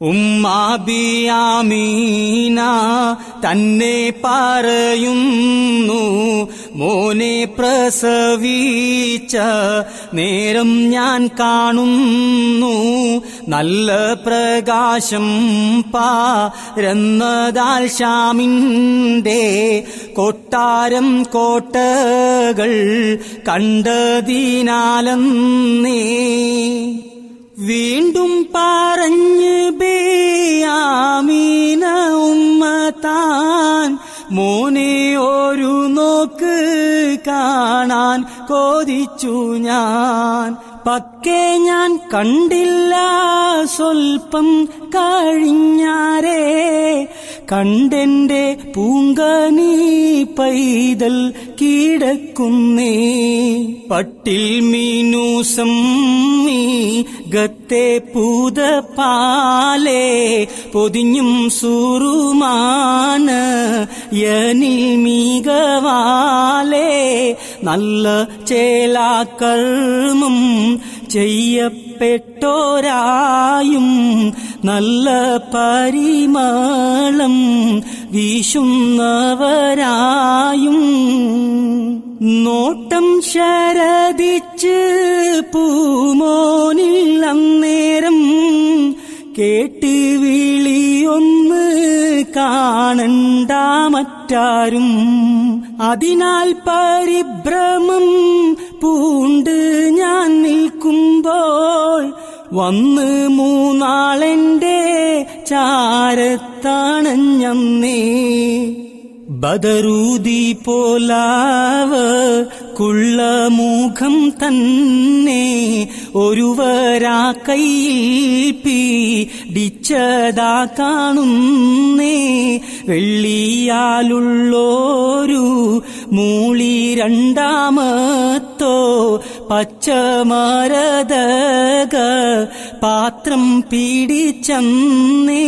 ഉമ്മാബിയാമീന തന്നെ പറയുന്നു മോനെ പ്രസവിച്ച നേരം ഞാൻ കാണുന്നു നല്ല പ്രകാശം പാരന്നതാൽ ശ്യാമിന്റെ കൊട്ടാരം കോട്ടകൾ കണ്ടതിനാലെന്നേ. വീണ്ടും പറഞ്ഞ് മോനെ ഒരു നോക്ക് കാണാൻ കോതിച്ചു ഞാൻ. പക്കെ ഞാൻ കണ്ടില്ല സ്വൽപ്പം കഴിഞ്ഞാരേ. കണ്ടെന്റെ പൂങ്കനി പൈതൽ കീടക്കുന്നേ. പട്ടിൽ മീനൂസം മീ പൂത പാലേ പൊതിഞ്ഞും സൂറുമാണ് യനിൽ മീകവാലേ. നല്ല ചേലാക്കർമ്മം ചെയ്യപ്പെട്ടോരായും നല്ല പരിമളം വീശുന്നവരായും. നോട്ടം ശരദിച്ച് പൂമോനിൽ കേട്ട് വിളിയൊന്ന് കാണണ്ട മറ്റാരും. അതിനാൽ പരിഭ്രമം പൂണ്ട് ഞാൻ നിൽക്കുമ്പോൾ വന്ന് മൂന്നാളെന്റെ ചാരത്താണഞ്ഞന്നേ. ബദറൂതി പോലാവ് കുള്ള മുഖം തന്നെ. ഒരുവരാ കയ്യിൽ പിടിച്ചതാ കാണുന്നേ. വെള്ളിയാലുള്ളോരു മൂളി രണ്ടാമത്തോ പച്ചമരതക പാത്രം പിടിച്ചന്നേ